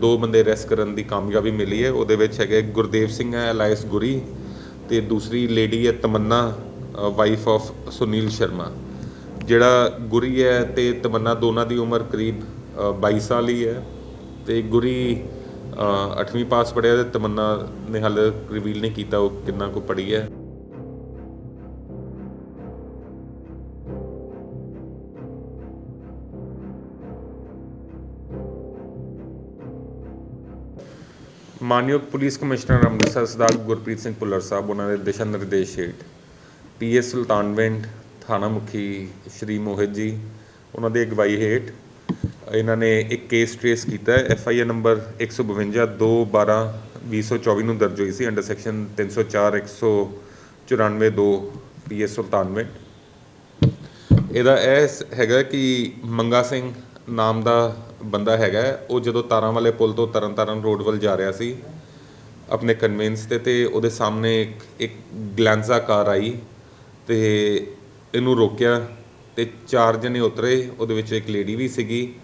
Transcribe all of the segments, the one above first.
ਦੋ ਬੰਦੇ ਅਰੈਸਟ ਕਰਨ ਦੀ ਕਾਮਯਾਬੀ ਮਿਲੀ ਹੈ। ਉਹਦੇ ਵਿੱਚ ਹੈਗੇ ਗੁਰਦੇਵ ਸਿੰਘ ਹੈ ਅਲਾਇਸ ਗੁਰੀ ਤੇ ਦੂਸਰੀ ਲੇਡੀ ਹੈ ਤਮੰਨਾ ਵਾਈਫ ਆਫ ਸੁਨੀਲ ਸ਼ਰਮਾ। ਜਿਹੜਾ ਗੁਰੀ ਹੈ ਤੇ ਤਮੰਨਾ ਦੋਨਾਂ ਦੀ ਉਮਰ ਕਰੀਬ ਅ, 22 ਸਾਲ ਹੀ ਹੈ ਤੇ ਗੁਰੀ 8ਵੀਂ ਪਾਸ ਪੜਿਆ ਤੇ ਤਮੰਨਾ ਨੇ ਹਾਲੇ ਰਿਵੀਲ ਨਹੀਂ ਕੀਤਾ ਉਹ ਕਿੰਨਾ ਕੁ ਪੜ੍ਹੀ ਹੈ। ਮਾਨਯੋਗ ਪੁਲਿਸ ਕਮਿਸ਼ਨਰ ਅੰਮ੍ਰਿਤਸਰ ਸਰਦਾਰ ਗੁਰਪ੍ਰੀਤ ਸਿੰਘ ਭੁੱਲਰ ਸਾਹਿਬ, ਉਹਨਾਂ ਦੇ ਦਿਸ਼ਾ ਨਿਰਦੇਸ਼ ਹੇਠ ਪੀਐਸ ਸੁਲਤਾਨਵਿੰਡ ਥਾਣਾ ਮੁਖੀ ਸ਼੍ਰੀ ਮੋਹਿਤ ਜੀ, ਉਹਨਾਂ ਦੇ ਅਗਵਾਈ ਹੇਠ ਇਹਨਾਂ ਨੇ ਇੱਕ ਕੇਸ ਟ੍ਰੇਸ ਕੀਤਾ ਹੈ। ਐਫ ਆਈ ਆਰ ਨੰਬਰ 152 2 12 2024 ਨੂੰ ਦਰਜ ਹੋਈ ਸੀ ਅੰਡਰ ਸੈਕਸ਼ਨ 304 194 2 ਪੀਐਸ ਸੁਲਤਾਨਵਿੰਡ। ਇਹਦਾ ਇਹ ਹੈਗਾ ਕਿ ਮੰਗਾ ਸਿੰਘ ਨਾਮ ਦਾ ਬੰਦਾ ਹੈਗਾ ਉਹ ਜਦੋਂ ਤਾਰਾਂ ਵਾਲੇ ਪੁਲ ਤੋਂ ਤਰਨਤਾਰਨ ਰੋਡ ਵੱਲ ਜਾ ਰਿਹਾ ਸੀ ਆਪਣੇ ਕਨਵੈਂਸ ਤੇ ਤੇ ਉਹਦੇ ਸਾਹਮਣੇ ਇੱਕ ਇੱਕ ਗਲੈਂਜ਼ਾ ਕਾਰ ਆਈ ਤੇ ਇਹਨੂੰ ਰੋਕਿਆ ਤੇ ਚਾਰ ਜਣੇ ਉਤਰੇ। ਉਹਦੇ ਵਿੱਚ ਇੱਕ ਲੇਡੀ ਵੀ ਸੀਗੀ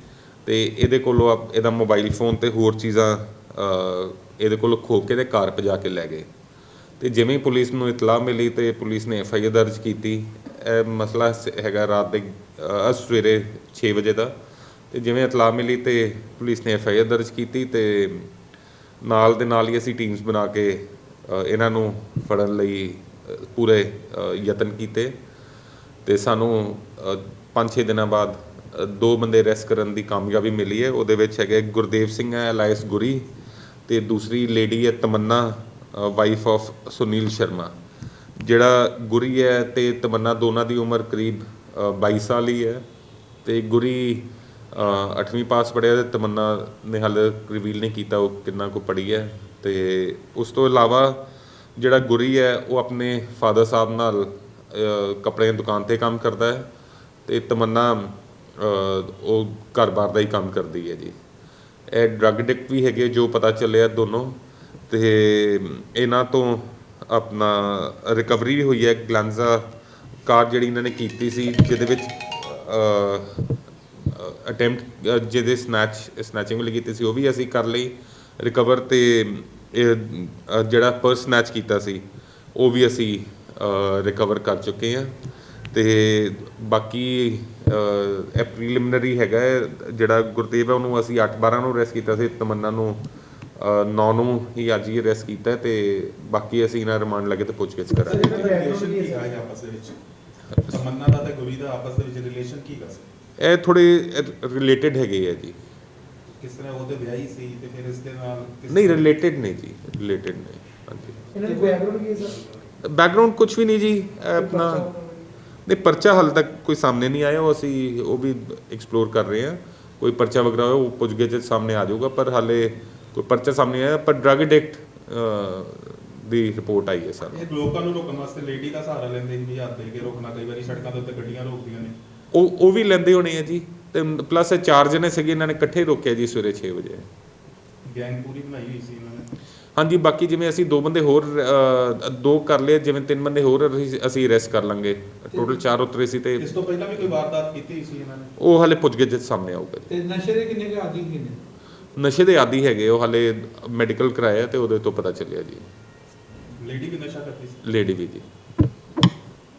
ਤੇ ਇਹਦੇ ਕੋਲੋਂ ਆਪ- ਇਹਦਾ ਮੋਬਾਈਲ ਫੋਨ ਤੇ ਹੋਰ ਚੀਜ਼ਾਂ ਅ, ਇਹਦੇ ਕੋਲੋਂ ਖੋ ਕੇ ਤੇ ਕਾਰ ਭਜਾ ਕੇ ਲੈ ਗਏ। ਤੇ ਜਿਵੇਂ ਹੀ ਪੁਲਿਸ ਨੂੰ ਇਤਲਾਹ ਮਿਲੀ ਤੇ ਪੁਲਿਸ ਨੇ ਐਫ ਆਈ ਆਰ ਦਰਜ ਕੀਤੀ ਇਹ ਮਸਲਾ ਸ- ਹੈਗਾ ਰਾਤ ਦੇ ਅ, ਸਵੇਰੇ 6 ਵਜੇ ਦਾ। ਤੇ ਜਿਵੇਂ ਇਤਲਾਹ ਮਿਲੀ ਤੇ ਪੁਲਿਸ ਨੇ ਐਫ ਆਈ ਆਰ ਦਰਜ ਕੀਤੀ ਤੇ ਨਾਲ ਦੇ ਨਾਲ ਹੀ ਅਸੀਂ ਟੀਮਸ ਬਣਾ ਕੇ ਇਹਨਾਂ ਨੂੰ ਫੜਨ ਲਈ ਪੂਰੇ ਯਤਨ ਕੀਤੇ ਤੇ ਸਾਨੂੰ 5-6 ਦਿਨਾਂ ਬਾਅਦ ਦੋ ਬੰਦੇ ਅਰੈਸਟ ਕਰਨ ਦੀ ਕਾਮਯਾਬੀ ਮਿਲੀ ਹੈ। ਉਹਦੇ ਵਿੱਚ ਹੈਗੇ ਗੁਰਦੇਵ ਸਿੰਘ ਹੈ ਅਲਾਇਸ ਗੁਰੀ ਤੇ ਦੂਸਰੀ ਲੇਡੀ ਹੈ ਤਮੰਨਾ ਵਾਈਫ ਆਫ ਸੁਨੀਲ ਸ਼ਰਮਾ। ਜਿਹੜਾ ਗੁਰੀ ਹੈ ਤੇ ਤਮੰਨਾ ਦੋਨਾਂ ਦੀ ਉਮਰ ਕਰੀਬ ਅ, 22 ਸਾਲ ਹੀ ਹੈ ਤੇ ਗੁਰੀ ਅੱਠਵੀਂ ਪਾਸ ਪੜਿਆ ਤੇ ਤਮੰਨਾ ਨੇ ਹਾਲੇ ਰਿਵੀਲ ਨਹੀਂ ਕੀਤਾ ਉਹ ਕਿੰਨਾ ਕੁ ਪੜ੍ਹੀ ਹੈ ਤੇ ਉਸ ਤੋਂ ਇਲਾਵਾ ਜਿਹੜਾ ਗੁਰੀ ਹੈ ਉਹ ਆਪਣੇ ਫਾਦਰ ਸਾਹਿਬ ਨਾਲ ਅ, ਕੱਪੜੇ ਦੀ ਦੁਕਾਨ ਤੇ ਕੰਮ ਕਰਦਾ ਹੈ ਤੇ ਤਮੰਨਾ ਉਹ ਘਰ-ਬਾਰ ਦਾ ਹੀ ਕੰਮ ਕਰਦੀ ਹੈ ਜੀ। ਇਹ ਡਰੱਗ ਐਡਿਕਟ ਵੀ ਹੈਗੇ ਜੋ ਪਤਾ ਚੱਲਿਆ ਦੋਨੋਂ ਤੇ ਇਹਨਾਂ ਤੋਂ ਆਪਣਾ ਰਿਕਵਰੀ ਵੀ ਹੋਈ ਹੈ। ਗਲੈਂਜ਼ਾ ਕਾਰ ਜਿਹੜੀ ਇਹਨਾਂ ਨੇ ਕੀਤੀ ਸੀ ਜਿਹਦੇ ਵਿੱਚ ਅਟੈਂਪਟ ਜਿਹਦੇ ਸਨੈਚ ਸਨੈਚਿੰਗ ਲਈ ਕੀਤੀ ਸੀ ਉਹ ਵੀ ਅਸੀਂ ਕਰ ਲਈ। ਰਿਕਵਰ ਤੇ ਜਿਹੜਾ ਪਰਸ ਸਨੈਚ ਕੀਤਾ ਸੀ ਉਹ ਵੀ ਅਸੀਂ ਰਿਕਵਰ ਕਰ ਚੁੱਕੇ ਹਾਂ। ਤੇ ਬਾਕੀ ਇਹ ਪ੍ਰੀਲਿਮਿਨਰੀ ਹੈਗਾ ਹੈ, ਜਿਹੜਾ ਗੁਰਤੇਜ ਹੈ ਉਹਨੂੰ ਅਸੀਂ 8 12 ਨੂੰ ਅਰੈਸਟ ਕੀਤਾ ਸੀ ਤਮੰਨਾ ਨੂੰ 9 ਨੂੰ ਹੀ ਅੱਜ ਹੀ ਅਰੈਸਟ ਕੀਤਾ ਹੈ ਤੇ ਬਾਕੀ ਅਸੀਂ ਇਹਨਾਂ ਰਿਮਾਂਡ ਲੱਗੇ ਤੇ ਪੁੱਛਗਿੱਛ ਕਰਾਂਗੇ। ਰਿਲੇਸ਼ਨ ਕੀ ਹੈ ਇਹ ਆਪਸ ਦੇ ਵਿੱਚ? ਤਮੰਨਾ ਦਾ ਤੇ ਗੁਰੀ ਦਾ ਆਪਸ ਦੇ ਵਿੱਚ ਰਿਲੇਸ਼ਨ ਕੀ ਸੀ ਇਹ ਥੋੜੇ ਰਿਲੇਟਡ ਹੈਗੇ ਆ ਜੀ। ਕਿਸ ਤਰ੍ਹਾਂ ਉਹਦੇ ਵਿਆਹੀ ਸੀ ਤੇ ਫਿਰ ਇਸ ਦੇ ਨਾਲ ਨਹੀਂ ਰਿਲੇਟਡ ਨਹੀਂ ਜੀ ਰਿਲੇਟਡ ਨਹੀਂ ਹਾਂਜੀ। ਇਹਨਾਂ ਦੀ ਬੈਕਗ੍ਰਾਉਂਡ ਕੀ ਹੈ ਸਰ? ਬੈਕਗ੍ਰਾਉਂਡ ਕੁਝ ਵੀ ਨਹੀਂ ਜੀ ਆਪਣਾ ਨਹੀਂ ਪਰਚਾ ਹਾਲੇ ਤੱਕ ਕੋਈ ਸਾਹਮਣੇ ਨਹੀਂ ਆਇਆ ਉਹ ਅਸੀਂ ਉਹ ਵੀ ਐਕਸਪਲੋਰ ਕਰ ਰਹੇ ਹਾਂ। ਕੋਈ ਪਰਚਾ ਵਗੈਰਾ ਉਹ ਪੁੱਛਗਿੱਛ ਚ ਸਾਹਮਣੇ ਆ ਜਾਊਗਾ ਪਰ ਹਾਲੇ ਕੋਈ ਪਰਚਾ ਸਾਹਮਣੇ ਨਹੀਂ ਆਇਆ ਪਰ ਡਰਗ ਐਡਿਕਟ ਦੀ ਰਿਪੋਰਟ ਆਈ ਹੈ ਸਾਨੂੰ ਇਹ ਲੋਕਾਂ ਨੂੰ ਰੋਕਣ ਵਾਸਤੇ ਲੇਡੀ ਦਾ ਸਹਾਰਾ ਲੈਂਦੇ ਸੀ ਵੀ ਹੱਥ ਦੇ ਕੇ ਰੋਕਣਾ ਕਈ ਵਾਰੀ ਸੜਕਾਂ ਦੇ ਉੱਤੇ ਗੱਡੀਆਂ ਰੋਕਦੀਆਂ ਨੇ। ਉਹ ਉਹ ਵੀ ਲੈਂਦੇ ਹੋਣੇ ਆ ਜੀ ਤੇ ਪਲੱਸ ਇਹ ਚਾਰ ਜਣੇ ਸੀਗੇ ਇਹਨਾਂ ਨੇ ਇਕੱਠੇ ਰੋਕਿਆ ਜੀ ਸਵੇਰੇ 6 ਵਜੇ। ਗੈਂਗ ਪੂਰੀ ਬਣਾਈ ਹੋਈ ਸੀ ਇਹਨਾਂ ਨੇ? ਹਾਂਜੀ ਬਾਕੀ ਜਿਵੇਂ ਅਸੀਂ ਦੋ ਬੰਦੇ ਹੋਰ ਅ, ਦੋ ਕਰ ਲਏ ਜਿਵੇਂ ਤਿੰਨ ਬੰਦੇ ਹੋਰ ਅਸੀਂ- ਅਸੀਂ ਅਰੈਸਟ ਕਰ ਲਾਂਗੇ। ਟੋਟਲ ਚਾਰ ਉਤਰੇ ਸੀ ਤੇ ਇਸ ਤੋਂ ਪਹਿਲਾਂ ਵੀ ਕੋਈ ਵਾਰਦਾਤ ਕੀਤੀ ਹੋਈ ਸੀ ਇਹਨਾਂ ਨੇ? ਉਹ ਹਲੇ ਪੁੱਛਗਿੱਛ 'ਚ ਸਾਹਮਣੇ ਆਊਗਾ ਜੀ। ਤੇ ਨਸ਼ੇ ਦੇ ਕਿੰਨੇ ਕੁ ਆਦੀ ਕੀ ਨੇ? ਨਸ਼ੇ ਦੇ ਆਦੀ ਹੈਗੇ ਉਹ ਹਲੇ ਮੈਡੀਕਲ ਕਰਾਇਆ ਤੇ ਉਹਦੇ ਤੋਂ ਪਤਾ ਚੱਲਿਆ ਜੀ। ਲੇਡੀ ਵੀ ਨਸ਼ਾ ਕਰਦੀ ਸੀ? ਲੇਡੀ ਵੀ ਜੀ।